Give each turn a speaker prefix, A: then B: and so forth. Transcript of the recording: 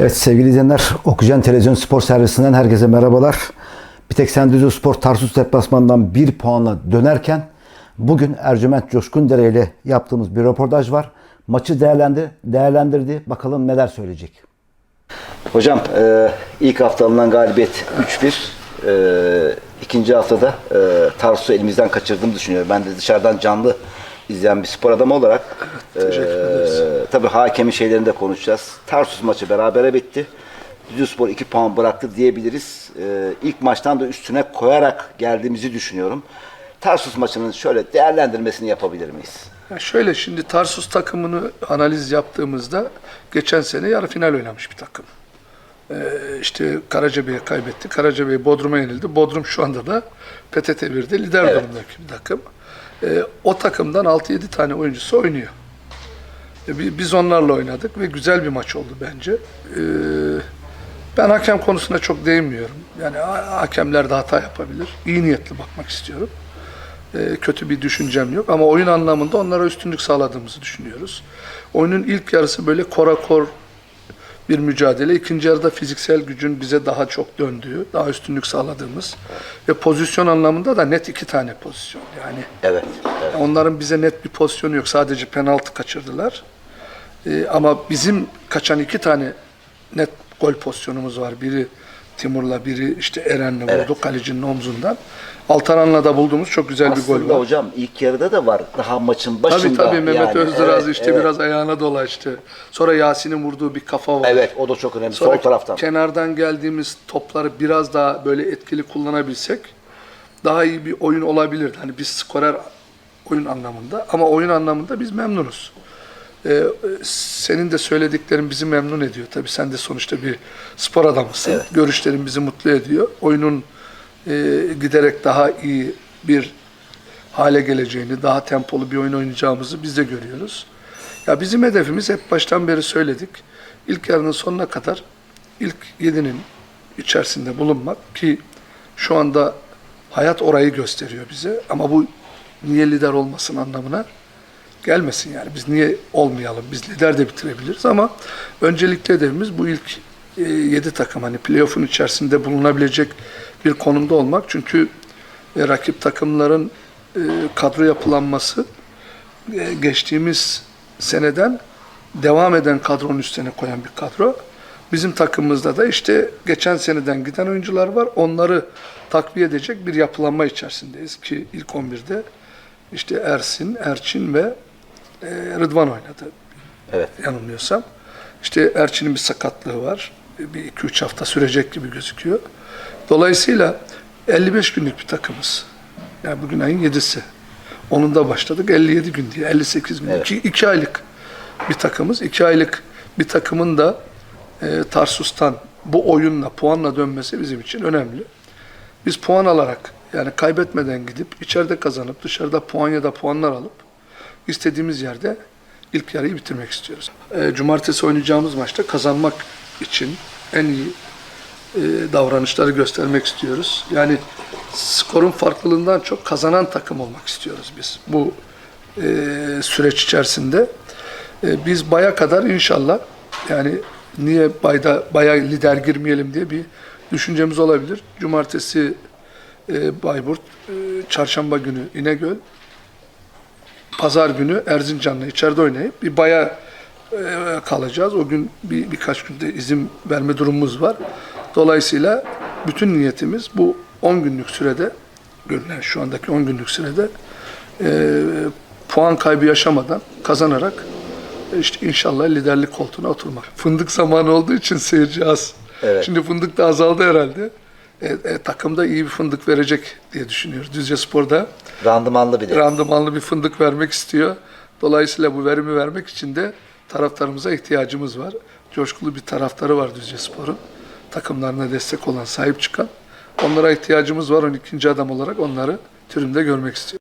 A: Evet sevgili izleyenler, Okujen Televizyon Spor Servisinden herkese merhabalar. Bir tek Sendüzü Spor Tarsus deplasmanından bir puanla dönerken bugün Ercüment Coşkundere ile yaptığımız bir röportaj var. Maçı değerlendi, değerlendirdi. Bakalım neler söyleyecek. Hocam e, ilk hafta alınan galibiyet 3-1. E, ikinci haftada e, Tarsus'u elimizden kaçırdığımı düşünüyorum. Ben de dışarıdan canlı izleyen bir spor adamı olarak e, tabii hakemin şeylerini de konuşacağız. Tarsus maçı berabere bitti. Düzüspor 2 puan bıraktı diyebiliriz. E, ilk maçtan da üstüne koyarak geldiğimizi düşünüyorum. Tarsus maçının şöyle değerlendirmesini yapabilir miyiz?
B: Ya şöyle şimdi Tarsus takımını analiz yaptığımızda geçen sene yarı final oynamış bir takım. Ee, işte Karacabey'e kaybetti. Karacabey Bodrum'a yenildi. Bodrum şu anda da PTT 1'de lider
A: Evet.
B: durumdaki bir takım. Ee, o takımdan 6-7 tane oyuncusu oynuyor. Bi- biz onlarla oynadık ve güzel bir maç oldu bence. Ee, ben hakem konusuna çok değinmiyorum. Yani ha- hakemler de hata yapabilir. İyi niyetli bakmak istiyorum. E, kötü bir düşüncem yok ama oyun anlamında onlara üstünlük sağladığımızı düşünüyoruz. Oyunun ilk yarısı böyle korakor bir mücadele. İkinci yarıda fiziksel gücün bize daha çok döndüğü, daha üstünlük sağladığımız ve pozisyon anlamında da net iki tane pozisyon. Yani
A: Evet.
B: onların bize net bir pozisyonu yok. Sadece penaltı kaçırdılar. Ee, ama bizim kaçan iki tane net gol pozisyonumuz var. Biri Timur'la, biri işte Eren'le vurdu
A: Evet.
B: kalecinin omzundan. Altaran'la da bulduğumuz çok güzel bir gol
A: Aslında
B: var.
A: hocam ilk yarıda da var. Daha maçın başında.
B: Tabii tabii Mehmet
A: yani.
B: Özdiraz
A: Evet,
B: işte
A: evet.
B: biraz ayağına dolaştı. Sonra Yasin'in vurduğu bir kafa var.
A: Evet o da çok önemli.
B: Sonra
A: Sol taraftan.
B: kenardan geldiğimiz topları biraz daha böyle etkili kullanabilsek daha iyi bir oyun olabilirdi. Hani biz skorer oyun anlamında ama oyun anlamında biz memnunuz. Ee, senin de söylediklerin bizi memnun ediyor. Tabii sen de sonuçta bir spor adamısın.
A: Evet.
B: Görüşlerin bizi mutlu ediyor. Oyunun e, giderek daha iyi bir hale geleceğini, daha tempolu bir oyun oynayacağımızı biz de görüyoruz. Ya bizim hedefimiz hep baştan beri söyledik. İlk yarının sonuna kadar ilk yedinin içerisinde bulunmak ki şu anda hayat orayı gösteriyor bize. Ama bu niye lider olmasın anlamına gelmesin yani. Biz niye olmayalım? Biz lider de bitirebiliriz ama öncelikli hedefimiz bu ilk 7 takım hani playoff'un içerisinde bulunabilecek bir konumda olmak. Çünkü e, rakip takımların e, kadro yapılanması e, geçtiğimiz seneden devam eden kadronun üstüne koyan bir kadro. Bizim takımımızda da işte geçen seneden giden oyuncular var. Onları takviye edecek bir yapılanma içerisindeyiz ki ilk 11'de işte Ersin, Erçin ve e, Rıdvan oynadı
A: Evet.
B: yanılmıyorsam. İşte Erçin'in bir sakatlığı var. Bir iki üç hafta sürecek gibi gözüküyor. Dolayısıyla 55 günlük bir takımız. Yani bugün ayın 7'si. Onun da başladık 57 gün diye. 58 gün.
A: Evet.
B: İki, iki aylık bir takımız. İki aylık bir takımın da e, Tarsus'tan bu oyunla, puanla dönmesi bizim için önemli. Biz puan alarak yani kaybetmeden gidip içeride kazanıp dışarıda puan ya da puanlar alıp istediğimiz yerde ilk yarıyı bitirmek istiyoruz. E, cumartesi oynayacağımız maçta kazanmak için en iyi e, davranışları göstermek istiyoruz. Yani skorun farklılığından çok kazanan takım olmak istiyoruz biz bu e, süreç içerisinde. E, biz baya kadar inşallah yani niye bayda baya lider girmeyelim diye bir düşüncemiz olabilir. Cumartesi e, Bayburt, e, çarşamba günü İnegöl, pazar günü Erzincan'la içeride oynayıp bir baya e, kalacağız. O gün bir birkaç günde izin verme durumumuz var. Dolayısıyla bütün niyetimiz bu 10 günlük sürede görünen şu andaki 10 günlük sürede e, puan kaybı yaşamadan kazanarak e, işte inşallah liderlik koltuğuna oturmak. Fındık zamanı olduğu için seyirci az.
A: Evet.
B: Şimdi fındık da azaldı herhalde. E, e, takımda iyi bir fındık verecek diye düşünüyoruz. Düzce Spor'da
A: Randımanlı bir de.
B: randımanlı bir fındık vermek istiyor. Dolayısıyla bu verimi vermek için de taraftarımıza ihtiyacımız var. Coşkulu bir taraftarı var Düzce Spor'un. Takımlarına destek olan, sahip çıkan. Onlara ihtiyacımız var. 12. adam olarak onları tribünde görmek istiyor.